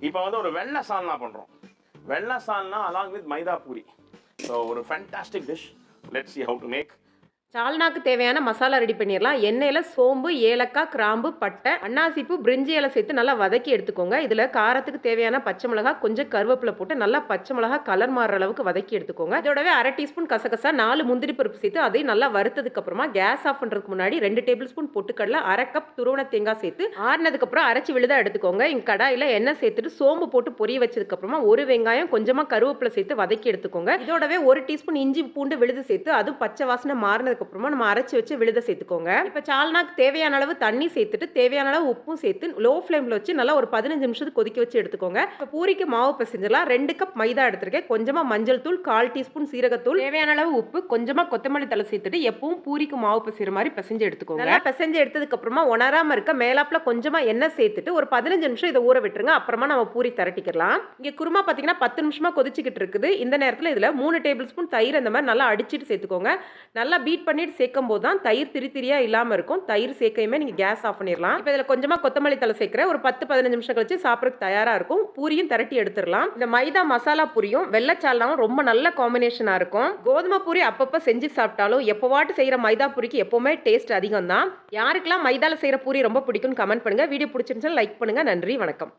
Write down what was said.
இப்போ வந்து ஒரு வெள்ளை சால்னா பண்ணுறோம் வெள்ளை salna along with maida poori. So ஒரு fantastic dish let's see how to make சால்னாக்கு தேவையான மசாலா ரெடி பண்ணிடலாம் எண்ணெயில் சோம்பு ஏலக்காய் கிராம்பு பட்டை அன்னாசிப்பூ பிரிஞ்சி இலை சேர்த்து நல்லா வதக்கி எடுத்துக்கோங்க. இதில் காரத்துக்கு தேவையான பச்சை மிளகாய் கொஞ்சம் கருவேப்பிலை போட்டு நல்லா பச்சை மிளகாய் கலர் மாறுற அளவுக்கு வதக்கி எடுத்துக்கோங்க. இதோடவே அரை டீஸ்பூன் கசகசா நாலு முந்திரி பருப்பு சேர்த்து அதையும் நல்லா வறுத்ததுக்கு அப்புறமா கேஸ் ஆஃப் பண்ணுறதுக்கு முன்னாடி ரெண்டு டேபிள் ஸ்பூன் பொட்டுக்கடலை அரை கப் துருவன தேங்காய் சேர்த்து ஆறுனதுக்கப்புறம் அரைச்சி விழுதாக எடுத்துக்கோங்க. இங்கே கடாயில் எண்ணெய் சேர்த்துட்டு சோம்பு போட்டு பொரிய வச்சதுக்கப்புறமா ஒரு வெங்காயம் கொஞ்சமாக கருவேப்பிலை சேர்த்து வதக்கி எடுத்துக்கோங்க. இதோடவே ஒரு டீஸ்பூன் இஞ்சி பூண்டு விழுது சேர்த்து அதுவும் பச்சை வாசனை மாறினதுக்கு அப்புறமா நம்ம அரைச்சி வச்சு விழுத சேர்த்துக்கோங்க. இப்போ சால்னாக்கு தேவையான அளவு தண்ணி சேர்த்துட்டு தேவையான அளவு உப்பும் சேர்த்து லோ ஃப்ளேமில் வச்சு நல்லா ஒரு பதினஞ்சு நிமிஷத்துக்கு கொதிக்க வச்சு எடுத்துக்கோங்க. இப்போ பூரிக்கு மாவு பிசைஞ்சிடலாம். ரெண்டு கப் மைதா எடுத்திருக்கேன். கொஞ்சமாக மஞ்சள் தூள் கால் டீஸ்பூன் சீரகத்தூள். தேவையான அளவு உப்பு கொஞ்சமாக கொத்தமல்லி தலை சேர்த்துட்டு எப்பவும் பூரிக்கு மாவு பிசைற மாதிரி பிசைஞ்சு எடுத்துக்கோங்க. நல்லா பிசைஞ்சு எடுத்ததுக்கப்புறமா உணராமல் இருக்க மேலாப்பில் கொஞ்சமாக எண்ணெய் சேர்த்துட்டு ஒரு பதினஞ்சு நிமிஷம் இதை ஊற விட்டுருங்க. அப்புறமா நம்ம பூரி திரட்டிக்கலாம் இங்கே குருமா பார்த்தீங்கன்னா பத்து நிமிஷமாக கொதிச்சிக்கிட்டு இருக்குது. இந்த நேரத்தில் இதில் மூணு டேபிள் ஸ்பூன் தயிர் அந்த மாதிரி நல்லா அடிச்சுட்டு சேர்த்துக்கோங்க. நல்லா பீட் பண்ணிட்டு சேர்க்கும் போது தான் தயிர் திரி திரியா இல்லாமல் இருக்கும். தயிர் சேர்க்கையுமே நீங்கள் கேஸ் ஆஃப் பண்ணிடலாம் இப்போ இதில் கொஞ்சமாக கொத்தமல்லி தலை சேர்க்குறேன். ஒரு பத்து பதினஞ்சு நிமிஷம் கழிச்சு சாப்பிட்றதுக்கு தயாராக இருக்கும். பூரியும் திரட்டி எடுத்துடலாம் இந்த மைதா மசாலா பூரியும் வெள்ளச்சால்னாவும் ரொம்ப நல்ல காம்பினேஷனாக இருக்கும். கோதுமை பூரி அப்பப்போ செஞ்சு சாப்பிட்டாலும் எப்போவாட்டு செய்கிற மைதா பூரிக்கு எப்போவுமே டேஸ்ட் அதிகம் தான் யாருக்கெல்லாம் மைதாவில் செய்கிற பூரி ரொம்ப பிடிக்கும்னு கமெண்ட் பண்ணுங்கள் வீடியோ பிடிச்சிருந்துச்சுன்னா லைக் பண்ணுங்கள் நன்றி வணக்கம்.